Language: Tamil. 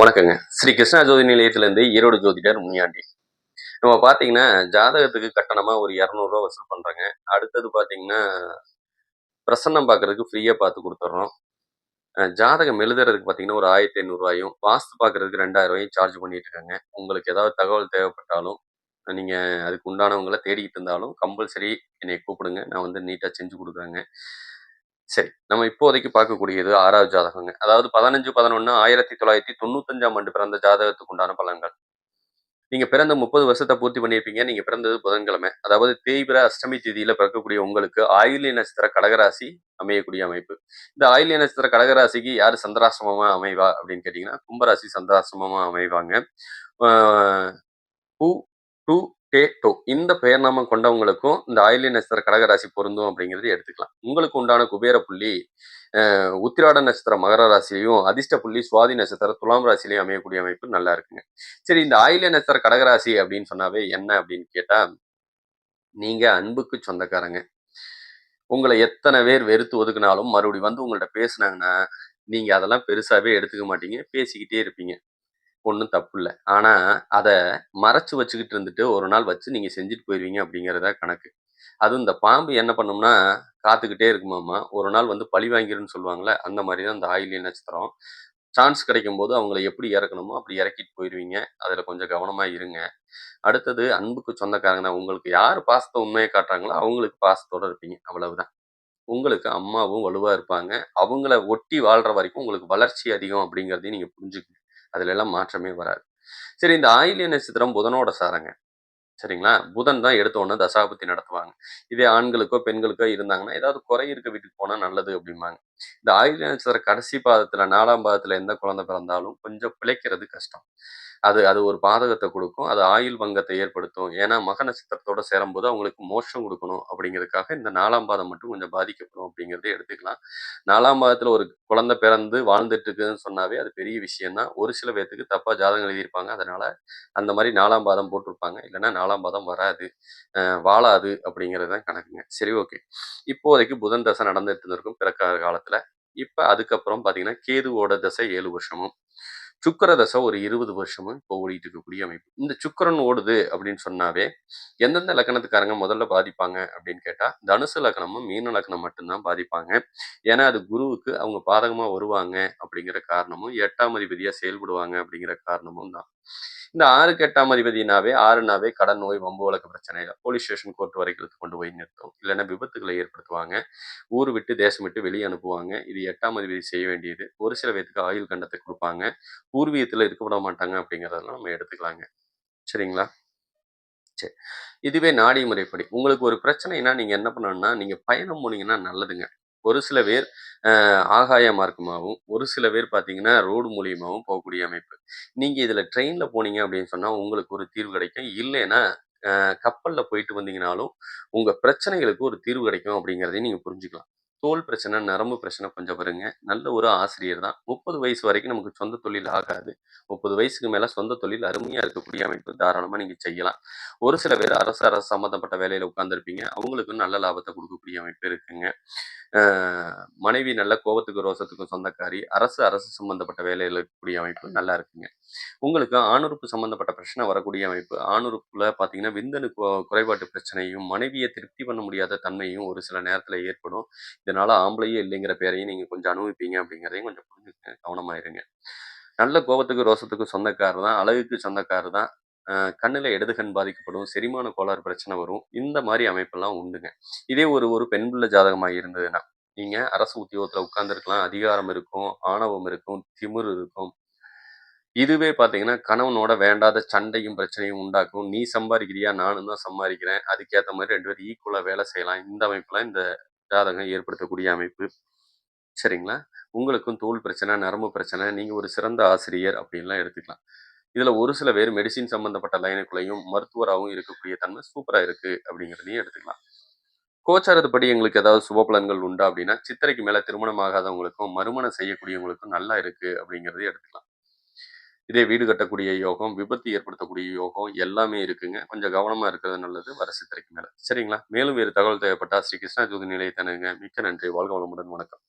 வணக்கங்க. ஸ்ரீ கிருஷ்ணா ஜோதி நிலையத்திலேருந்து ஈரோடு ஜோதிடர் முனியாண்டி. நம்ம பார்த்தீங்கன்னா ஜாதகத்துக்கு கட்டணமாக ஒரு இரநூறுவா வசூல் பண்ணுறேங்க அடுத்தது பார்த்தீங்கன்னா பிரசன்னம் பார்க்கறதுக்கு ஃப்ரீயாக பார்த்து கொடுத்துட்றோம் ஜாதகம் எழுதுறதுக்கு பார்த்தீங்கன்னா ஒரு ஆயிரத்தி ஐநூறுரூவாயும் வாஸ்து பார்க்குறதுக்கு ரெண்டாயிரம் ரூபாயும் சார்ஜ் பண்ணிட்டு இருக்காங்க. உங்களுக்கு ஏதாவது தகவல் தேவைப்பட்டாலும் நீங்கள் அதுக்கு உண்டானவங்களை தேடிக்கிட்டு இருந்தாலும் கம்பல்சரி என்னை கூப்பிடுங்க. நான் வந்து நீட்டாக செஞ்சு கொடுக்குறேங்க. சரி நம்ம இப்போதைக்கு பார்க்கக்கூடியது ஆறாவது ஜாதகங்க. அதாவது பதினஞ்சு பதினொன்று ஆயிரத்தி தொள்ளாயிரத்தி தொண்ணூத்தஞ்சாம் ஆண்டு பிறந்த ஜாதகத்துக்கு உண்டான பலன்கள். நீங்க பிறந்த முப்பது வருஷத்தை பூர்த்தி பண்ணியிருப்பீங்க நீங்க பிறந்தது புதன்கிழமை. அதாவது தேய்பிர அஷ்டமி திதியில பிறக்கக்கூடிய உங்களுக்கு ஆயுள்ய நட்சத்திர கடகராசி அமையக்கூடிய அமைப்பு. இந்த ஆயுள்ய நட்சத்திர கடகராசிக்கு யார் சந்திராசிரமமா அமைவா அப்படின்னு கேட்டீங்கன்னா கும்பராசி சந்திராசிரமமா அமைவாங்க. பூ டூ டே டோ இந்த பெயர் நாமம் கொண்டவங்களுக்கும் இந்த ஆயிலி நட்சத்திர கடகராசி பொருந்தும் அப்படிங்கிறது எடுத்துக்கலாம். உங்களுக்கு உண்டான குபேர புள்ளி உத்திராட நட்சத்திர மகர ராசிலையும் அதிர்ஷ்ட புள்ளி சுவாதி நட்சத்திர துலாம் ராசிலையும் அமையக்கூடிய அமைப்பு நல்லா இருக்குங்க. சரி இந்த ஆயிலிய நட்சத்திர கடகராசி அப்படின்னு சொன்னாவே என்ன அப்படின்னு கேட்டா நீங்க அன்புக்கு சொந்தக்காரங்க. உங்களை எத்தனை பேர் வெறுத்து ஒதுக்குனாலும் மறுபடி வந்து உங்கள்ட்ட பேசுனாங்கன்னா நீங்க அதெல்லாம் பெருசாவே எடுத்துக்க மாட்டீங்க. பேசிக்கிட்டே இருப்பீங்க. ஒன்றும் தப்பு இல்லை ஆனால் அதை மறைச்சு வச்சுக்கிட்டு இருந்துட்டு ஒரு நாள் வச்சு நீங்கள் செஞ்சுட்டு போயிடுவீங்க அப்படிங்கிறதா கணக்கு. அதுவும் இந்த பாம்பு என்ன பண்ணும்னா காத்துக்கிட்டே இருக்குமாம்மா. ஒரு நாள் வந்து பழி வாங்கிருன்னு சொல்லுவாங்களே அந்த மாதிரி தான் இந்த ஆயிலிய நட்சத்திரம். சான்ஸ் கிடைக்கும் போது அவங்கள எப்படி இறக்கணுமோ அப்படி இறக்கிட்டு போயிடுவீங்க அதில் கொஞ்சம் கவனமாக இருங்க. அடுத்தது அன்புக்கு சொந்தக்காரங்க. தான் உங்களுக்கு யார் பாசத்தை உண்மையை காட்டுறாங்களோ அவங்களுக்கு பாசத்தோடு இருப்பீங்க. அவ்வளவுதான். உங்களுக்கு அம்மாவும் வலுவாக இருப்பாங்க. அவங்கள ஒட்டி வாழ்கிற வரைக்கும் உங்களுக்கு வளர்ச்சி அதிகம் அப்படிங்கிறதையும் நீங்கள் புரிஞ்சுக்கணும். அதுல எல்லாம் மாற்றமே வராது. சரி இந்த ஆயிலிய நட்சத்திரம் புதனோட சாரங்க. சரிங்களா? புதன் தான் எடுத்த உடனே தசாபத்தி நடத்துவாங்க. இதே ஆண்களுக்கோ பெண்களுக்கோ இருந்தாங்கன்னா ஏதாவது குறை இருக்க வீட்டுக்கு போனா நல்லது அப்படிம்பாங்க. இந்த ஆயுத நட்சத்திர கடைசி பாதத்துல நாலாம் பாதத்துல எந்த குழந்தை பிறந்தாலும் கொஞ்சம் பிழைக்கிறது கஷ்டம். அது அது ஒரு பாதகத்தை கொடுக்கும். அது ஆயுள் பங்கத்தை ஏற்படுத்தும். ஏன்னா மக நட்சத்திரத்தோட சேரும்போது அவங்களுக்கு மோஷம் கொடுக்கணும் அப்படிங்கிறதுக்காக இந்த நாலாம் பாதம் மட்டும் கொஞ்சம் பாதிக்கப்படும் அப்படிங்கிறத எடுத்துக்கலாம். நாலாம் பாதத்துல ஒரு குழந்தை பிறந்து வாழ்ந்துட்டு இருக்குதுன்னு சொன்னாவே அது பெரிய விஷயம் தான் ஒரு சில பேர்த்துக்கு தப்பா ஜாதகம் எழுதியிருப்பாங்க. அதனால அந்த மாதிரி நாலாம் பாதம் போட்டிருப்பாங்க. இல்லைன்னா நாலாம் பாதம் வராது. வாழாது அப்படிங்கிறது தான் கணக்குங்க. சரி ஓகே. இப்போதைக்கு புதன் தசை நடந்துட்டு இருந்திருக்கும். பிறக்காத காலத்துல. இப்ப அதுக்கப்புறம் பாத்தீங்கன்னா கேதுவோட தசை ஏழு வருஷமும் சுக்கர தசை ஒரு இருபது வருஷமும் இப்போ ஓடிட்டு இருக்கக்கூடிய அமைப்பு. இந்த சுக்கிரன் ஓடுது அப்படின்னு சொன்னாவே எந்தெந்த லக்கணத்துக்காரங்க முதல்ல பாதிப்பாங்க அப்படின்னு கேட்டா தனுசு லக்கணமும் மீன லக்கணம் மட்டும்தான் பாதிப்பாங்க. ஏன்னா அது குருவுக்கு அவங்க பாதகமா வருவாங்க அப்படிங்கிற காரணமும் எட்டாம் அதிபதியா செயல்படுவாங்க அப்படிங்கிற காரணமும் தான். இந்த ஆறுக்கு எட்டாம் அதிபதினாவே ஆறுனாவே கடன் நோய் வம்பு வழக்கு பிரச்சனை போலீஸ் ஸ்டேஷன் கோர்ட் வரைக்கும் கொண்டு போய் நிறுத்தும். இல்லைன்னா விபத்துகளை ஏற்படுத்துவாங்க. ஊர் விட்டு தேசம் விட்டு வெளியே அனுப்புவாங்க. இது எட்டாம் அதிபதி செய்ய வேண்டியது. ஒரு சில பேத்துக்கு ஆயுள் கண்டத்தை கொடுப்பாங்க. பூர்வீகத்தில் இருக்க விட மாட்டாங்க அப்படிங்கிறதெல்லாம் நம்ம எடுத்துக்கலாங்க. சரிங்களா? சரி. இதுவே நாடி முறைப்படி. உங்களுக்கு ஒரு பிரச்சனைனா நீங்க என்ன பண்ணணும்னா நீங்க பயணம் போனீங்கன்னா நல்லதுங்க. ஒரு சில பேர் ஆகாய மார்க்கமாகவும் ஒரு சில பேர் பார்த்தீங்கன்னா ரோடு மூலியமாகவும் போகக்கூடிய அமைப்பு. நீங்கள் இதில் ட்ரெயினில் போனீங்க அப்படின்னு சொன்னால் உங்களுக்கு ஒரு தீர்வு கிடைக்கும். இல்லைன்னா கப்பலில் போயிட்டு வந்தீங்கனாலும் உங்கள் பிரச்சனைகளுக்கு ஒரு தீர்வு கிடைக்கும் அப்படிங்கிறதையும் நீங்கள் புரிஞ்சுக்கலாம். தோல் பிரச்சனை நரம்பு பிரச்சனை கொஞ்சம் வருங்க. நல்ல ஒரு ஆசிரியர் தான். முப்பது வயசு வரைக்கும் நமக்கு சொந்த தொழில் ஆகாது. முப்பது வயசுக்கு மேலே சொந்த தொழில் அருமையாக இருக்கக்கூடிய அமைப்பு தாராளமாக நீங்கள் செய்யலாம். ஒரு சில பேர் அரசு அரசு சம்மந்தப்பட்ட வேலையில் உட்காந்துருப்பீங்க அவங்களுக்கும் நல்ல லாபத்தை கொடுக்கக்கூடிய அமைப்பு இருக்குங்க. மனைவி நல்ல கோபத்துக்கு ரோசத்துக்கும் சொந்தக்காரி அரசு அரசு சம்பந்தப்பட்ட வேலையில் இருக்கக்கூடிய அமைப்பு நல்லா இருக்குங்க. உங்களுக்கு ஆணுறுப்பு சம்பந்தப்பட்ட பிரச்சனை வரக்கூடிய அமைப்பு ஆணுறுப்புல பார்த்தீங்கன்னா விந்தணு குறைபாட்டு பிரச்சனையும் மனைவியை திருப்தி பண்ண முடியாத தன்மையும் ஒரு சில நேரத்தில் ஏற்படும். இதனால ஆம்பளையே இல்லைங்கிற பேரையும் நீங்க கொஞ்சம் அனுபவிப்பீங்க அப்படிங்கிறதையும் கொஞ்சம் புரிஞ்சுக்க கவனமாயிருங்க. நல்ல கோபத்துக்கு ரோசத்துக்கு சொந்தக்காரர் தான் அழகுக்கு சொந்தக்காரர் தான். ஆஹ் கண்ணுல இடது கண் பாதிக்கப்படும் செரிமான கோளாறு பிரச்சனை வரும். இந்த மாதிரி அமைப்பெல்லாம் உண்டுங்க. இதே ஒரு ஒரு பெண் பிள்ளை ஜாதகமாக இருந்ததுன்னா நீங்க அரசு உத்தியோகத்துல உட்கார்ந்துருக்கலாம். அதிகாரம் இருக்கும் ஆணவம் இருக்கும் திமிர் இருக்கும். இதுவே பாத்தீங்கன்னா கணவனோட வேண்டாத சண்டையும் பிரச்சனையும் உண்டாக்கும். நீ சம்பாதிக்கிறியா? நானும் தான் சம்பாதிக்கிறேன். அதுக்கேற்ற மாதிரி ரெண்டு பேரும் ஈக்குவலா வேலை செய்யலாம். இந்த அமைப்புலாம் இந்த ஜாதகம் ஏற்படுத்தக்கூடிய அமைப்பு. சரிங்களா? உங்களுக்கும் தோல் பிரச்சனை நரம்பு பிரச்சனை நீங்க ஒரு சிறந்த ஆசிரியர் அப்படின்லாம் எடுத்துக்கலாம். இதுல ஒரு சில பேர் மெடிசின் சம்மந்தப்பட்ட லைனுக்குள்ளேயும் மருத்துவராகவும் இருக்கக்கூடிய தன்மை சூப்பராக இருக்கு அப்படிங்கிறதையும் எடுத்துக்கலாம். கோச்சாரத்துப்படி எங்களுக்கு ஏதாவது சுப பலன்கள் உண்டா அப்படின்னா சித்திரைக்கு மேலே திருமணம் ஆகாதவங்களுக்கும் மறுமணம் செய்யக்கூடியவங்களுக்கும் நல்லா இருக்கு அப்படிங்கிறதையும் எடுத்துக்கலாம். இதே வீடு கட்டக்கூடிய யோகம் விபத்து ஏற்படுத்தக்கூடிய யோகம் எல்லாமே இருக்குங்க. கொஞ்சம் கவனமாக இருக்கிறது நல்லது வர சித்திரைக்கு மேலே. சரிங்களா? மேலும் வேறு தகவல் தேவைப்பட்டால் ஸ்ரீ கிருஷ்ணா ஜோதி நிலையத்தனுங்க மிக்க நன்றி. வாழ்க வளமுடன். வணக்கம்.